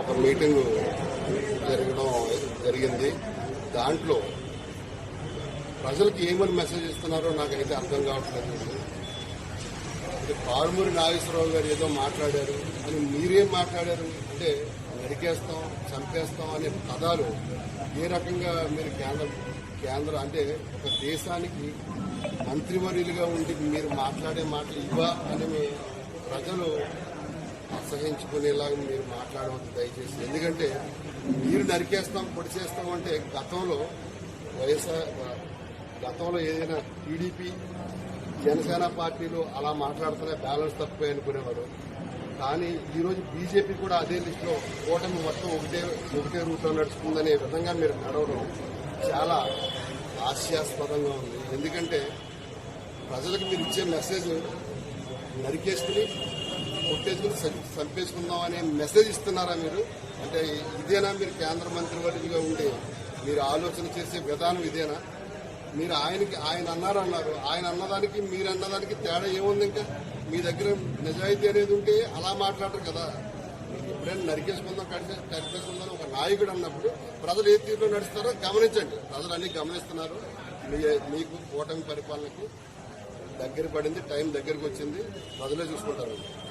ఒక మీటింగ్ జరగడం జరిగింది. దాంట్లో ప్రజలకు ఏమని మెసేజ్ ఇస్తున్నారో నాకైతే అర్థం కావట్లేదు. పారుమూరి నాగేశ్వరరావు గారు ఏదో మాట్లాడారు అని మీరేం మాట్లాడారు? అంటే నరికేస్తాం చంపేస్తాం అనే పదాలు ఏ రకంగా మీరు కేంద్ర కేంద్ర అంటే ఒక దేశానికి మంత్రివర్యులుగా ఉండి మీరు మాట్లాడే మాటలు ఇవ్వా అని ప్రజలు అసహించుకునేలాగా మీరు మాట్లాడవద్దు దయచేసి. ఎందుకంటే మీరు నరికేస్తాం పొడి చేస్తాం అంటే గతంలో వైఎస్ఆర్ గతంలో ఏదైనా టీడీపీ జనసేన పార్టీలు అలా మాట్లాడుతున్నా బ్యాలెన్స్ తక్కువే అనుకునేవారు. కానీ ఈరోజు బీజేపీ కూడా అదే లిస్టులో కూటమి మొత్తం ఒకటే ఒకటే రూట్లో నడుస్తుందనే విధంగా మీరు నడవడం చాలా హాస్యాస్పదంగా ఉంది. ఎందుకంటే ప్రజలకు మీరు ఇచ్చే మెసేజ్ నరికేసుకుని కొట్టేసుకుని చంపేసుకుందాం అనే మెసేజ్ ఇస్తున్నారా మీరు? అంటే ఇదేనా మీరు కేంద్ర మంత్రివర్యులుగా ఉండి మీరు ఆలోచన చేసే విధానం ఇదేనా? మీరు ఆయనకి ఆయన అన్నారు అన్నారు. ఆయన అన్నదానికి మీరు అన్నదానికి తేడా ఏముంది ఇంకా? మీ దగ్గర నిజాయితీ అనేది ఉంటే అలా మాట్లాడరు కదా. ఎప్పుడైనా నరికేసుకుందాం కడిచే కడిపేసుకుందాం ఒక నాయకుడు అన్నప్పుడు ప్రజలు ఏ తీరులో నడుస్తారో గమనించండి. ప్రజలు అన్ని గమనిస్తున్నారు. మీ- మీకు కూటమి పరిపాలనకు దగ్గర పడింది టైం దగ్గరకు వచ్చింది. ప్రజలే చూసుకుంటారు.